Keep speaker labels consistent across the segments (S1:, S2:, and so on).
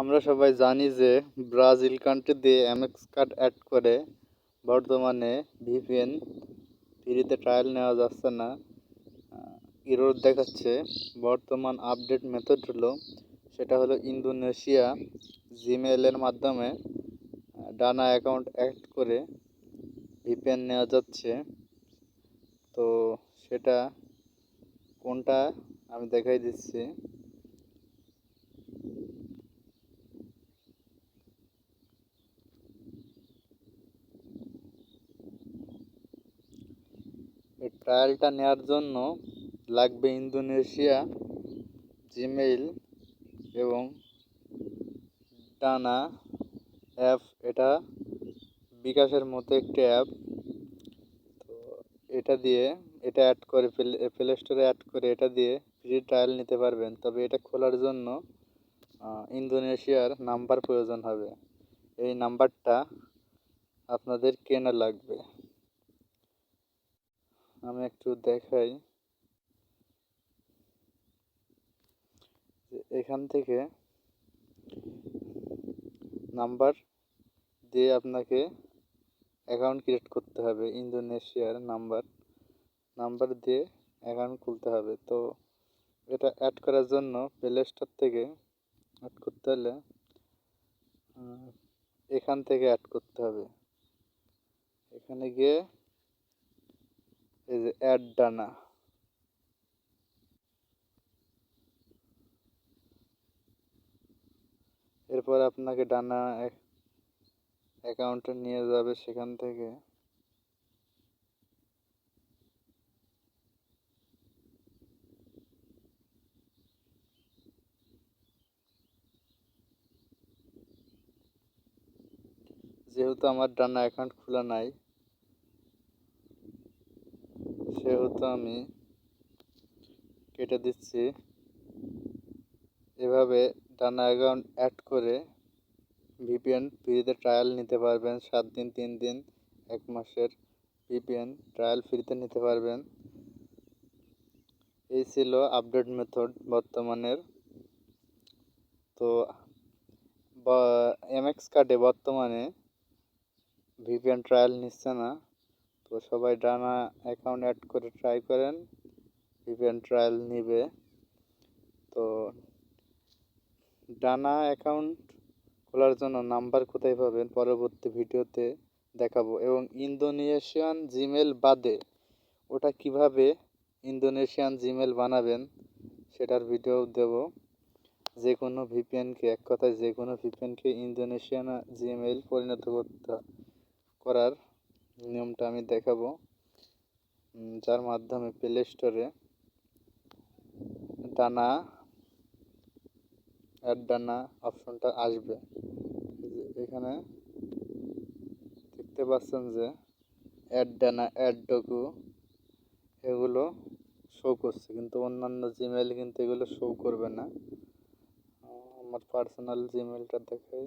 S1: আমরা সবাই জানি যে ব্রাজিল কান্ট্রিতে এমএক্স কার্ড অ্যাড করে বর্তমানে ভিপিএন ফ্রিতে ট্রায়াল নেওয়া যাচ্ছে না। ইরোর দেখাচ্ছে বর্তমান আপডেট মেথড হলো, সেটা হলো ইন্দোনেশিয়া জিমেলের মাধ্যমে ডানা অ্যাকাউন্ট অ্যাড করে ভিপিএন নেওয়া যাচ্ছে। তো সেটা কোনটা আমি দেখাই দিচ্ছি। এই ট্রায়ালটা নেওয়ার জন্য লাগবে ইন্দোনেশিয়া জিমেইল এবং ডানা অ্যাপ এটা বিকাশের মতো একটি অ্যাপ তো এটা দিয়ে এটা অ্যাড করে প্লে স্টোরে অ্যাড করে এটা দিয়ে ফ্রি ট্রায়াল নিতে পারবেন। তবে এটা খোলার জন্য ইন্দোনেশিয়ার নাম্বার প্রয়োজন হবে। এই নাম্বারটা আপনাদের কেনা লাগবে। আমি একটু দেখাই এখান থেকে নাম্বার দিয়ে আপনাকে অ্যাকাউন্ট ক্রিয়েট করতে হবে, ইন্দোনেশিয়ার নাম্বার। নাম্বার দিয়ে অ্যাকাউন্ট খুলতে হবে। তো এটা অ্যাড করার জন্য প্লে স্টোর থেকে অ্যাড করতে হলে এখান থেকে অ্যাড করতে হবে। এখানে গিয়ে এই যে অ্যাড ডানা। এরপর আপনাকে ডানা অ্যাকাউন্টে নিয়ে যাবে সেখান থেকে। যেহেতু আমার ডানা অ্যাকাউন্ট খোলা নাই সেহেতু আমি কেটে দিচ্ছি, এভাবে ডানা অ্যাকাউন্ট অ্যাড করে ভিপিএন ফ্রিতে ট্রায়াল নিতে পারবেন। সাত দিন, তিন দিন, এক মাসের ভিপিএন ট্রায়াল ফ্রিতে নিতে পারবেন। এই ছিল আপডেট মেথড বর্তমানের। তো এমএক্স কার্ডে বর্তমানে ভিপিএন ট্রায়াল নিচ্ছে না। তো সবাই ডানা অ্যাকাউন্ট অ্যাড করে ট্রাই করেন ভিপিএন ট্রায়াল নিবে। তো ডানা অ্যাকাউন্ট খোলার জন্য নাম্বার কোথায় পাবেন পরবর্তী ভিডিওতে দেখাবো। এবং ইন্দোনেশিয়ান জিমেল বাদে ওটা কীভাবে ইন্দোনেশিয়ান জিমেল বানাবেন সেটার ভিডিও দেব। যে কোনো ভিপিএনকে এক কথায় যে কোনো ভিপিএনকে ইন্দোনেশিয়ান জিমেল পরিণত করতে করার নিয়মটা আমি দেখাবো। যার মাধ্যমে প্লে স্টোরে ডানা অ্যাড ডানা অপশনটা আসবে। এখানে দেখতে পাচ্ছেন যে অ্যাড ডানা অ্যাড ডকু এগুলো শো করছে। কিন্তু অন্যান্য জিমেল কিন্তু এগুলো শো করবে না। আমার পার্সোনাল জিমেলটা দেখাই।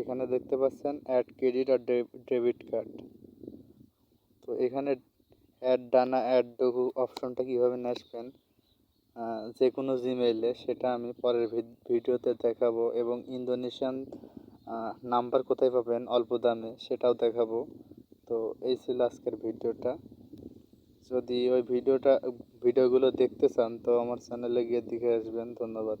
S1: এখানে দেখতে পাচ্ছেন অ্যাড ক্রেডিট আর ডেবিট কার্ড তো এখানে অ্যাড ডানা অ্যাড ডগু অপশনটা কীভাবে আসবেন যে কোনো জিমেইলে সেটা আমি পরের ভিডিওতে দেখাবো এবং ইন্দোনেশিয়ান নাম্বার কোথায় পাবেন, অল্প দামে, সেটাও দেখাবো। তো এই ছিল আজকের ভিডিওটা যদি ওই ভিডিওটা ভিডিওগুলো দেখতে চান, তো আমার চ্যানেলে গিয়ে দেখে আসবেন। ধন্যবাদ।